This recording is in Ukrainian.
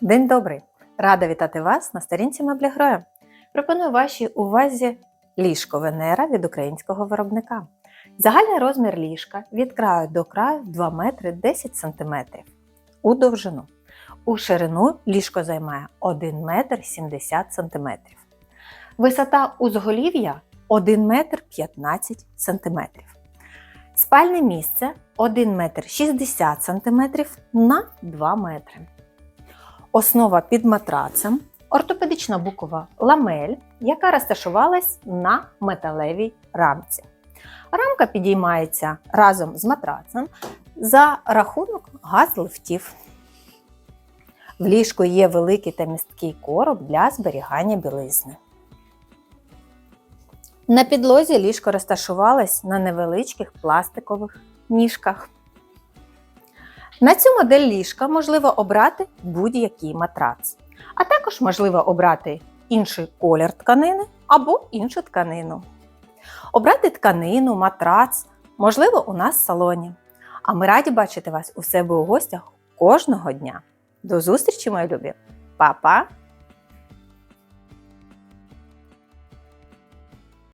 День добрий! Рада вітати вас на сторінці Меблі Гроя. Пропоную вашій увазі ліжко Венера від українського виробника. Загальний розмір ліжка від краю до краю 2 метри 10 см у довжину. У ширину ліжко займає 1 метр 70 см. Висота узголів'я 1 метр 15 см. Спальне місце 1 метр 60 см на 2 метри. Основа під матрацем, ортопедична букова ламель, яка розташувалась на металевій рамці. Рамка підіймається разом з матрацем за рахунок газ-лифтів. В ліжку є великий та місткий короб для зберігання білизни. На підлозі ліжко розташувалось на невеличких пластикових ніжках. На цю модель ліжка можливо обрати будь-який матрац, а також можливо обрати інший колір тканини або іншу тканину. Обрати тканину, матрац можливо у нас в салоні. А ми раді бачити вас у себе у гостях кожного дня. До зустрічі, мої любі! Па-па!